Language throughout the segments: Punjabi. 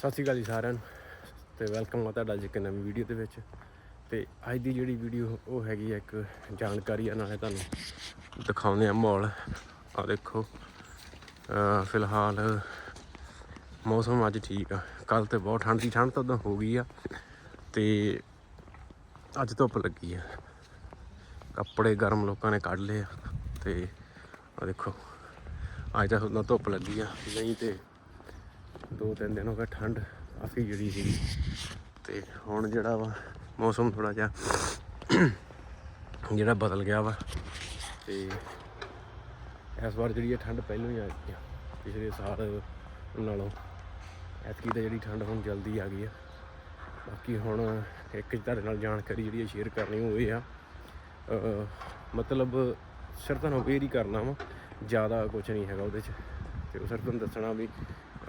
ਸਤਿ ਸ਼੍ਰੀ ਅਕਾਲ ਜੀ ਸਾਰਿਆਂ ਨੂੰ ਤੇ ਵੈਲਕਮ ਆ ਤੁਹਾਡਾ ਅੱਜ ਇੱਕ ਨਵੀਂ ਵੀਡੀਓ ਦੇ ਵਿੱਚ। ਤੇ ਅੱਜ ਦੀ ਜਿਹੜੀ ਵੀਡੀਓ ਉਹ ਹੈਗੀ ਆ ਇੱਕ ਜਾਣਕਾਰੀ ਆ, ਨਾਲੇ ਤੁਹਾਨੂੰ ਦਿਖਾਉਂਦੇ ਆ ਮਾਹੌਲ। ਆ ਦੇਖੋ ਫਿਲਹਾਲ ਮੌਸਮ ਅੱਜ ਠੀਕ ਆ। ਕੱਲ ਤੇ ਬਹੁਤ ਠੰਡ ਦੀ ਠੰਡ ਤਾਂ ਉਦੋਂ ਹੋ ਗਈ ਆ। ਤੇ ਅੱਜ ਧੁੱਪ ਲੱਗੀ ਆ। ਕੱਪੜੇ ਗਰਮ ਲੋਕਾਂ ਨੇ ਕੱਢ ਲਏ ਆ। ਤੇ ਆ ਦੇਖੋ, ਅੱਜ ਤਾਂ ਉਦੋਂ ਧੁੱਪ ਲੱਗੀ ਆ। ਨਹੀਂ ਤੇ ਦੋ ਤਿੰਨ ਦਿਨ ਹੋ ਗਏ ਠੰਡ ਕਾਫੀ ਜਿਹੜੀ ਸੀ ਤੇ ਹੁਣ ਜਿਹੜਾ ਵਾ ਮੌਸਮ ਥੋੜਾ ਜਿਹਾ ਜਿਹੜਾ ਬਦਲ ਗਿਆ ਵਾ। ਤੇ ਇਸ ਵਾਰ ਜਿਹੜੀ ਇਹ ਠੰਡ ਪਹਿਲਾਂ ਹੀ ਆ ਗਈ ਆ, ਪਿਛਲੇ ਸਾਲ ਨਾਲੋਂ। ਐਤਕੀ ਤਾਂ ਜਿਹੜੀ ਠੰਡ ਹੁਣ ਜਲਦੀ ਆ ਗਈ ਆ। ਬਾਕੀ ਹੁਣ ਇੱਕ ਤੁਹਾਡੇ ਨਾਲ ਜਾਣਕਾਰੀ ਜਿਹੜੀ ਸ਼ੇਅਰ ਕਰਨੀ ਉਹ ਇਹ ਆ ਮਤਲਬ ਸਿਰ ਤੁਹਾਨੂੰ ਅਵੇਅਰ ਹੀ ਕਰਨਾ ਵਾ, ਜ਼ਿਆਦਾ ਕੁਝ ਨਹੀਂ ਹੈਗਾ ਉਹਦੇ 'ਚ। ਤੇ ਉਹ ਸਿਰ ਤੁਹਾਨੂੰ ਦੱਸਣਾ ਵੀ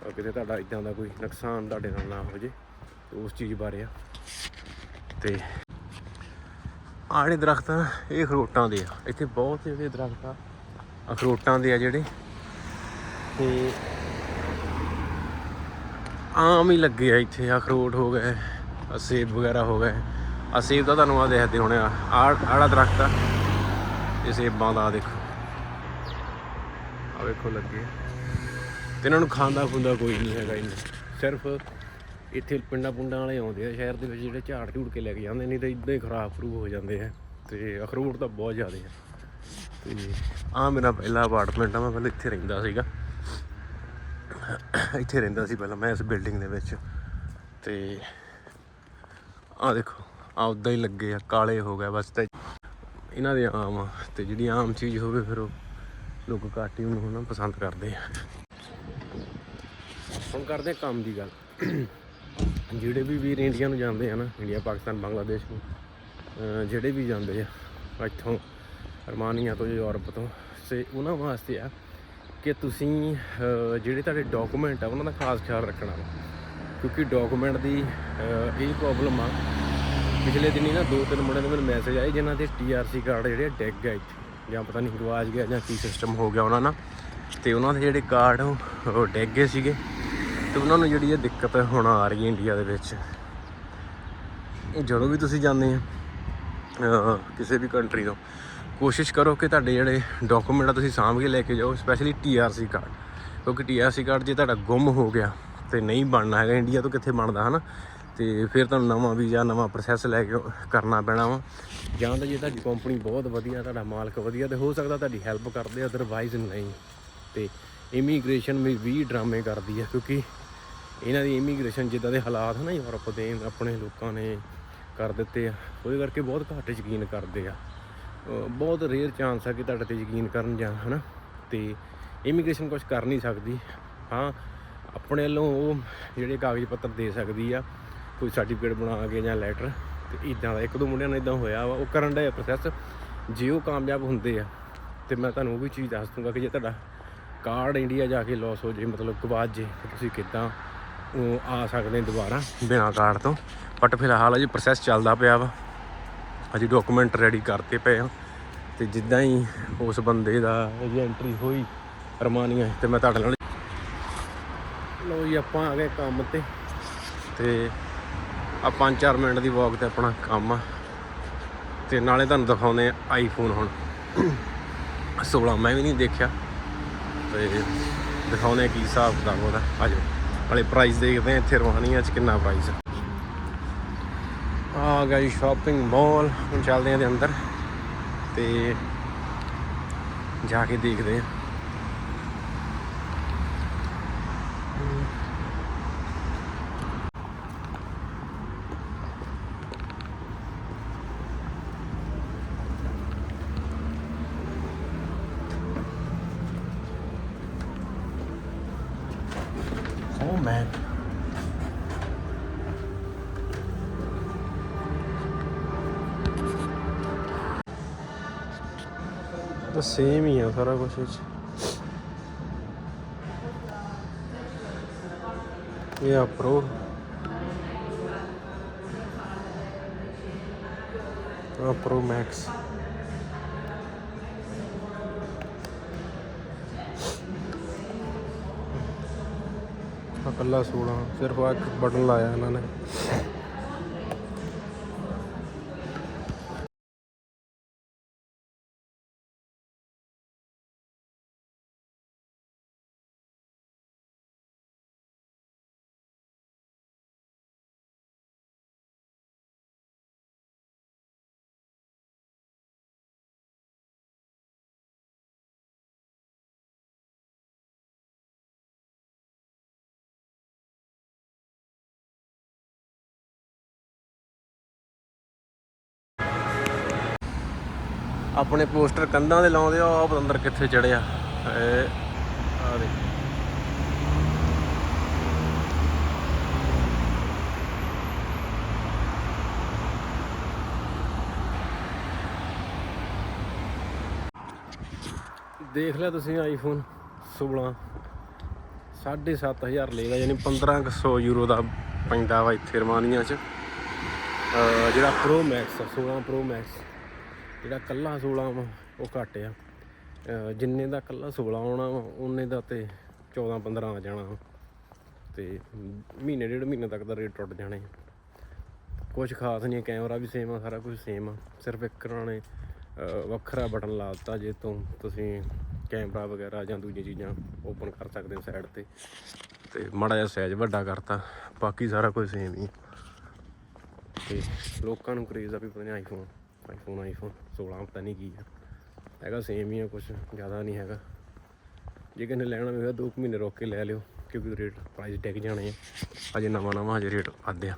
ਕਿਤੇ ਤੁਹਾਡਾ ਇਦਾਂ ਦਾ ਕੋਈ ਨੁਕਸਾਨ ਤੁਹਾਡੇ ਨਾਲ ਨਾ ਹੋ ਜੇ ਉਸ ਚੀਜ਼ ਬਾਰੇ ਆ। ਤੇ ਆੜੇ ਜਿਹੜੇ ਦਰਖਤ ਇਹ ਅਖਰੋਟਾਂ ਦੇ ਆ। ਇੱਥੇ ਬਹੁਤ ਜਿਹੜੇ ਦਰਖਤ ਆ, ਅਖਰੋਟਾਂ ਦੇ ਆ ਜਿਹੜੇ। ਤੇ ਆਮ ਹੀ ਲੱਗੇ ਆ ਇੱਥੇ ਅਖਰੋਟ ਹੋ ਗਏ ਅਸੇਬ ਵਗੈਰਾ ਹੋ ਗਏ। ਅਸੇਬ ਸੇਬ ਤਾਂ ਤੁਹਾਨੂੰ ਆ ਦੇਖਦੇ ਹੋਣੇ ਆ। ਆੜਾ ਦਰਖਤ ਆ। ਇਹ ਸੇਬਾਂ ਦਾ ਆਹ ਦੇਖੋ। ਆ ਵੇਖੋ ਲੱਗੇ ਤੇ ਇਹਨਾਂ ਨੂੰ ਖਾਂਦਾ ਖੁੰਦਾ ਕੋਈ ਨਹੀਂ ਹੈਗਾ ਇੰਨਾ ਸਿਰਫ ਇੱਥੇ ਪਿੰਡਾਂ ਪੁੰਡਾਂ ਵਾਲੇ ਆਉਂਦੇ ਆ, ਸ਼ਹਿਰ ਦੇ ਵਿੱਚ ਜਿਹੜੇ ਝਾੜ ਝੂੜ ਕੇ ਲੈ ਕੇ ਜਾਂਦੇ ਨਹੀਂ ਤਾਂ ਇਦਾਂ ਹੀ ਖਰਾਬ ਖਰੂਬ ਹੋ ਜਾਂਦੇ ਆ। ਤੇ ਅਖਰੋਟ ਤਾਂ ਬਹੁਤ ਜ਼ਿਆਦੇ ਆ। ਤੇ ਆ ਮੇਰਾ ਪਹਿਲਾ ਅਪਾਰਟਮੈਂਟ ਆ, ਮੈਂ ਪਹਿਲਾਂ ਇੱਥੇ ਰਹਿੰਦਾ ਸੀਗਾ। ਇੱਥੇ ਰਹਿੰਦਾ ਸੀ ਪਹਿਲਾਂ ਮੈਂ ਇਸ ਬਿਲਡਿੰਗ ਦੇ ਵਿੱਚ। ਤੇ ਆ ਦੇਖੋ ਆ ਉਦਾਂ ਹੀ ਲੱਗੇ ਆ, ਕਾਲੇ ਹੋ ਗਏ ਬਸ ਤੇ। ਇਹਨਾਂ ਦੇ ਆਮ ਆ, ਤੇ ਜਿਹੜੀ ਆਮ ਚੀਜ਼ ਹੋਵੇ ਫਿਰ ਉਹ ਲੋਕ ਘੱਟ ਹੀ ਉਹਨੂੰ ਪਸੰਦ ਕਰਦੇ ਆ। ਹੁਣ ਕਰਦੇ ਕੰਮ ਦੀ ਗੱਲ। ਜਿਹੜੇ ਵੀ ਵੀਰ ਇੰਡੀਆ ਨੂੰ ਜਾਂਦੇ ਆ ਨਾ ਇੰਡੀਆ ਪਾਕਿਸਤਾਨ ਬੰਗਲਾਦੇਸ਼ ਨੂੰ ਜਿਹੜੇ ਵੀ ਜਾਂਦੇ ਆ, ਇੱਥੋਂ ਅਰਮਾਨੀਆ ਤੋਂ ਯੂਰਪ ਤੋਂ, ਸੇ ਉਹਨਾਂ ਵਾਸਤੇ ਆ ਕਿ ਤੁਸੀਂ ਜਿਹੜੇ ਤੁਹਾਡੇ ਡਾਕੂਮੈਂਟ ਆ, ਉਹਨਾਂ ਦਾ ਖਾਸ ਖਿਆਲ ਰੱਖਣਾ ਵਾ। ਕਿਉਂਕਿ ਡਾਕੂਮੈਂਟ ਦੀ, ਅਹ ਇਹ ਪ੍ਰੋਬਲਮ ਆ। ਪਿਛਲੇ ਦਿਨੀ ਨਾ ਦੋ ਤਿੰਨ ਮੁੰਡਿਆਂ ਦੇ ਮੈਨੂੰ ਮੈਸੇਜ ਆਏ ਜਿਨ੍ਹਾਂ ਦੇ ਟੀਆਰਸੀ ਕਾਰਡ ਜਿਹੜੇ ਆ ਡਿੱਗ ਗਏ ਜਾਂ ਪਤਾ ਨਹੀਂ ਗਵਾਚ ਗਿਆ ਜਾਂ ਕੀ ਸਿਸਟਮ ਹੋ ਗਿਆ ਉਹਨਾਂ ਨਾਲ। ਤੇ ਉਹਨਾਂ ਦੇ ਜਿਹੜੇ ਕਾਰਡ ਉਹ ਉਹ ਡਿੱਗ ਗਏ ਸੀਗੇ। ਤੇ ਉਹਨਾਂ ਨੂੰ ਜਿਹੜੀ ਇਹ ਦਿੱਕਤ ਹੁਣ ਆ ਰਹੀ ਹੈ ਇੰਡੀਆ ਦੇ ਵਿੱਚ, ਇਹ ਜਦੋਂ ਵੀ ਤੁਸੀਂ ਜਾਂਦੇ ਆ ਕਿਸੇ ਵੀ ਕੰਟਰੀ ਤੋਂ, ਕੋਸ਼ਿਸ਼ ਕਰੋ ਕਿ ਤੁਹਾਡੇ ਜਿਹੜੇ ਡਾਕੂਮੈਂਟ ਆ ਤੁਸੀਂ ਸਾਂਭ ਕੇ ਲੈ ਕੇ ਜਾਓ ਸਪੈਸ਼ਲੀ ਟੀਆਰਸੀ ਕਾਰਡ ਕਿਉਂਕਿ ਟੀਆਰਸੀ ਕਾਰਡ ਜੇ ਤੁਹਾਡਾ ਗੁੰਮ ਹੋ ਗਿਆ ਤੇ ਨਹੀਂ ਬਣਨਾ ਹੈਗਾ ਇੰਡੀਆ ਤੋਂ ਕਿੱਥੇ ਬਣਦਾ, ਹਨਾ? ਤੇ ਫਿਰ ਤੁਹਾਨੂੰ ਨਵਾਂ ਵੀਜ਼ਾ, ਨਵਾਂ ਪ੍ਰੋਸੈਸ ਲੈ ਕੇ ਕਰਨਾ ਪੈਣਾ ਵਾ। ਜਾਂ ਤਾਂ ਜੇ ਤੁਹਾਡੀ ਕੰਪਨੀ ਬਹੁਤ ਵਧੀਆ, ਤੁਹਾਡਾ ਮਾਲਕ ਵਧੀਆ, ਤੇ ਹੋ ਸਕਦਾ ਤੁਹਾਡੀ ਹੈਲਪ ਕਰਦੇ ਅਦਰਵਾਈਜ਼ ਨਹੀਂ। ਤੇ ਇਮੀਗ੍ਰੇਸ਼ਨ ਵੀ ਡਰਾਮੇ ਕਰਦੀ ਆ, ਕਿਉਂਕਿ ਇਹਨਾਂ ਦੀ ਇਮੀਗ੍ਰੇਸ਼ਨ ਜਿੱਦਾਂ ਦੇ ਹਾਲਾਤ ਹਨ ਯੂਰਪ ਦੇ ਆਪਣੇ ਲੋਕਾਂ ਨੇ ਕਰ ਦਿੱਤੇ ਆ, ਉਹਦੇ ਕਰਕੇ ਬਹੁਤ ਘੱਟ ਯਕੀਨ ਕਰਦੇ ਆ। ਬਹੁਤ ਰੇਅਰ ਚਾਂਸ ਆ ਕਿ ਤੁਹਾਡੇ ਤੇ ਯਕੀਨ ਕਰਨ ਜਾਂ ਹਨਾ, ਤੇ ਇਮੀਗ੍ਰੇਸ਼ਨ ਕੁਝ ਕਰ ਨਹੀਂ ਸਕਦੀ। ਹਾਂ, ਆਪਣੇ ਵੱਲੋਂ ਉਹ ਜਿਹੜੇ ਕਾਗਜ਼ ਪੱਤਰ ਦੇ ਸਕਦੀ ਆ, ਕੋਈ ਸਰਟੀਫਿਕੇਟ ਬਣਾ ਕੇ ਜਾਂ ਲੈਟਰ ਤੇ ਇਦਾਂ ਦਾ ਇੱਕ ਦੋ ਮੁੰਡਿਆਂ ਨਾਲ ਇਦਾਂ ਹੋਇਆ ਵਾ, ਉਹ ਕਰਨ ਦਾ ਪ੍ਰੋਸੈਸ ਜੇ ਉਹ ਕਾਮਯਾਬ ਹੁੰਦੇ ਆ, ਤੇ ਮੈਂ ਤੁਹਾਨੂੰ ਉਹ ਵੀ ਚੀਜ਼ ਦੱਸ ਦੂੰਗਾ ਕਿ ਜੇ ਤੁਹਾਡਾ ਕਾਰਡ ਇੰਡੀਆ ਜਾ ਕੇ ਲਾਸ ਹੋ ਜੇ ਮਤਲਬ ਗਵਾਚ ਜੇ ਤੁਸੀਂ ਕਿੱਦਾਂ ਉਹ ਆ ਸਕਦੇ ਦੁਬਾਰਾ? ਬਿਨਾਂ ਕਾਰਡ ਤੋਂ। ਬਟ ਫਿਲਹਾਲ ਅਜੇ ਪ੍ਰੋਸੈਸ ਚੱਲਦਾ ਪਿਆ ਵਾ। ਅਜੇ ਡਾਕੂਮੈਂਟ ਰੈਡੀ ਕਰਤੇ ਪਏ ਆ। ਤੇ ਜਿੱਦਾਂ ਹੀ ਉਸ ਬੰਦੇ ਦਾ ਇਹਦੀ ਐਂਟਰੀ ਹੋਈ ਰਮਾਨੀਆਂ ਤੇ ਮੈਂ ਤੁਹਾਡੇ ਨਾਲ ਲੋ ਜੀ ਆਪਾਂ ਆ ਗਏ ਕੰਮ ਤੇ। ਤੇ ਆ 5-4 ਮਿੰਟ ਦੀ ਵਾਕ ਤੇ ਆਪਣਾ ਕੰਮ ਆ। ਤੇ ਨਾਲੇ ਤੁਹਾਨੂੰ ਦਿਖਾਉਂਦੇ ਆ ਆਈਫੋਨ ਹੁਣ। 16 ਮੈਂ ਵੀ ਨਹੀਂ ਦੇਖਿਆ। ਤੇ ਦਿਖਾਉਂਦੇ ਆ ਕੀ ਹਿਸਾਬ ਕਿਤਾਬ ਉਹਦਾ। ਆਜੋ ਨਾਲੇ ਪ੍ਰਾਈਸ ਦੇਖਦੇ ਆ ਇੱਥੇ ਰਵਾਨੀਆਂ 'ਚ ਕਿੰਨਾ ਪ੍ਰਾਈਸ ਆ। ਆ ਗਈ ਸ਼ਾਪਿੰਗ ਮਾਲ ਹੁਣ ਚੱਲਦੇ ਆਂ ਦੇ ਅੰਦਰ ਤੇ ਜਾ ਕੇ ਦੇਖਦੇ ਆ Oh man. ਤਾਂ ਸੇਮ ਹੀ ਆ ਸਾਰਾ ਕੁਝ ਵਿੱਚ ਇਹ ਆ ਪ੍ਰੋ ਆ ਪ੍ਰੋ ਇਕੱਲਾ ਆ ਕੱਲਾ 16 ਸਿਰਫ ਆ ਇੱਕ ਬਟਨ ਲਾਇਆ ਇਹਨਾਂ ਨੇ। ਆਪਣੇ ਪੋਸਟਰ ਕੰਧਾਂ ਦੇ ਲਾਉਂਦੇ ਆ, ਉਹ ਅੰਦਰ ਕਿੱਥੇ ਚੜਿਆ ਆ ਦੇ ਦੇਖ ਲਿਆ ਤੁਸੀਂ ਆਈਫੋਨ 16 7500 ਲਏਗਾ, ਯਾਨੀ 1500 ਯੂਰੋ ਦਾ ਪੈਂਦਾ ਵਾ ਇੱਥੇ ਰਮਾਨੀਆਂ 'ਚ। ਜਿਹੜਾ ਪ੍ਰੋ ਮੈਕਸ ਆ 16 ਪ੍ਰੋ ਮੈਕਸ ਜਿਹੜਾ ਕੱਲਾ 16 ਵਾ, ਉਹ ਘੱਟ ਆ। ਜਿੰਨੇ ਦਾ ਕੱਲਾ 16 ਆਉਣਾ ਵਾ, ਉਹਨੇ ਦਾ ਤੇ 14 15 ਆ ਜਾਣਾ ਵਾ। ਤੇ ਮਹੀਨੇ, ਡੇਢ ਮਹੀਨੇ ਤੱਕ ਦਾ ਰੇਟ ਟੁੱਟ ਜਾਣੇ ਕੁਝ ਖਾਸ ਨਹੀਂ ਕੈਮਰਾ ਵੀ ਸੇਮ ਆ, ਸਾਰਾ ਕੁਝ ਸੇਮ ਆ। ਸਿਰਫ ਇੱਕ ਉਹਨਾਂ ਨੇ ਵੱਖਰਾ ਬਟਨ ਲਾ ਦਿੱਤਾ ਜੇ ਤੋਂ ਤੁਸੀਂ ਕੈਮਰਾ ਵਗੈਰਾ ਜਾਂ ਦੂਜੀਆਂ ਚੀਜ਼ਾਂ ਓਪਨ ਕਰ ਸਕਦੇ ਹੋ ਸਾਈਡ ਤੇ। ਤੇ ਮਾੜਾ ਜਿਹਾ ਸਾਈਜ਼ ਵੱਡਾ ਕਰਤਾ, ਬਾਕੀ ਸਾਰਾ ਕੁਝ ਸੇਮ ਹੀ ਤੇ ਲੋਕਾਂ ਨੂੰ ਕਰੇਜ਼ ਆ ਵੀ ਪਤਾ ਨਹੀਂ ਆਈਫੋਨ ਆਈਫੋਨ ਆਈਫੋਨ 16 ਪਤਾ ਨਹੀਂ ਕੀ ਆ। ਹੈਗਾ ਸੇਮ ਹੀ ਆ ਕੁਝ ਜ਼ਿਆਦਾ ਨਹੀਂ ਹੈਗਾ। ਜੇ ਕਿਸੇ ਨੇ ਲੈਣਾ ਹੋਵੇਗਾ 2 ਮਹੀਨੇ ਰੋਕ ਕੇ ਲੈ ਲਿਓ, ਕਿਉਂਕਿ ਰੇਟ ਪ੍ਰਾਈਸ ਡਿੱਗ ਜਾਣੇ ਆ। ਅਜੇ ਨਵਾਂ ਨਵਾਂ ਹਜੇ ਰੇਟ ਵੱਧਦੇ ਆ।